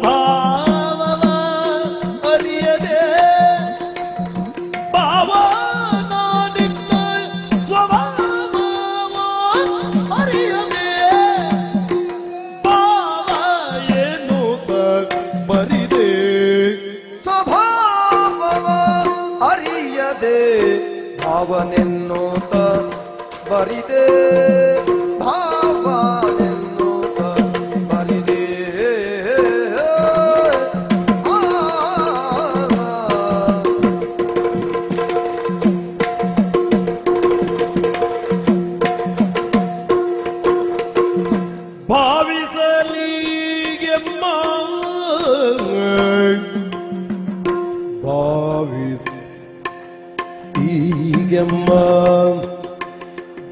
ಸ್ವಭಾವವ ಅರಿಯದೆ ಭಾವ ನಿನ್ನ ಸ್ವಭಾವ ಅರಿಯದೆ. ಭಾವ ಏನು ಬರಿದೆ ಸ್ವಭಾವವ ಅರಿಯದೆ ಭಾವನೆನ್ನುತ್ತ ಬರಿದೆ. ಈಗೆಮ್ಮ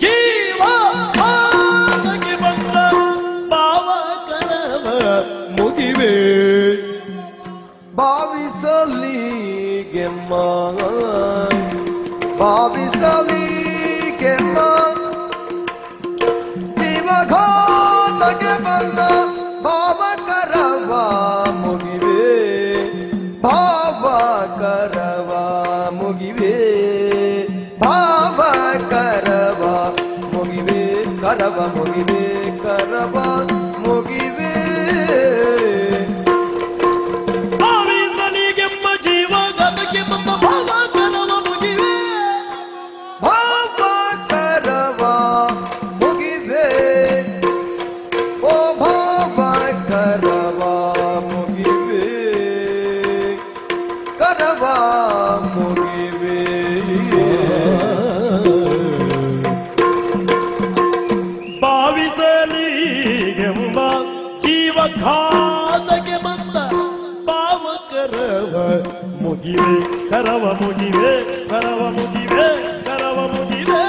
ಜೀವ ಬಂದ ಭಾವಕರವ ಮುಗಿವೆ. ಭಾವಿಸಲಿಗೆಮ್ಮ ಜೀವ ಜೀವಘಾತಕ್ಕೆ ಬಂದ ಕರವ ಮುಗಿವೆ ಕರವ ಮುಗಿವೆ. ಭಾವಿಸಲಿಗೆಮ್ಮ ಜೀವ ಗದಕ್ಕೆ ಬಂದ ಭಾವಕರವ ಮುಗಿವೆ. ಭಾವಕರವ ಮುಗಿವೆ. ಓ ಭಾವಕರವ ಮುಗಿವೆ. ಕರವ ಮುಗಿವೆ. ಖಾದಗೆ ಬಂದ ಭಾವಕರವ ಮುಗಿವೆ ಕರವ ಮುಗಿವೆ ಕರವ ಮುಗಿವೆ ಕರವ ಮುಗಿವೆ.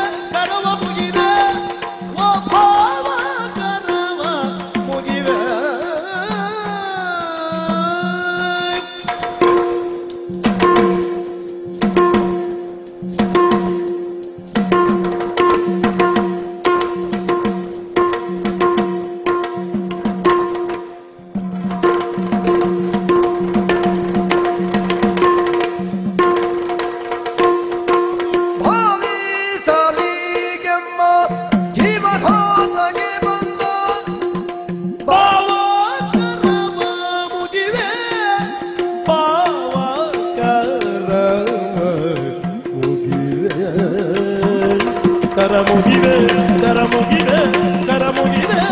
ಕರಮುಗಿವೆ ಕರಮುಗಿವೆ ಕರಮುಗಿವೆ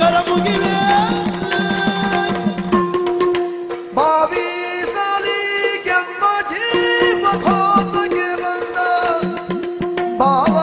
ಕರಮುಗಿವೆ. ಬಾವಿಸಲಿ ಕೆಂಬ ಜೀವ ಹೋತಗೆ ಬಂದ ಬಾವ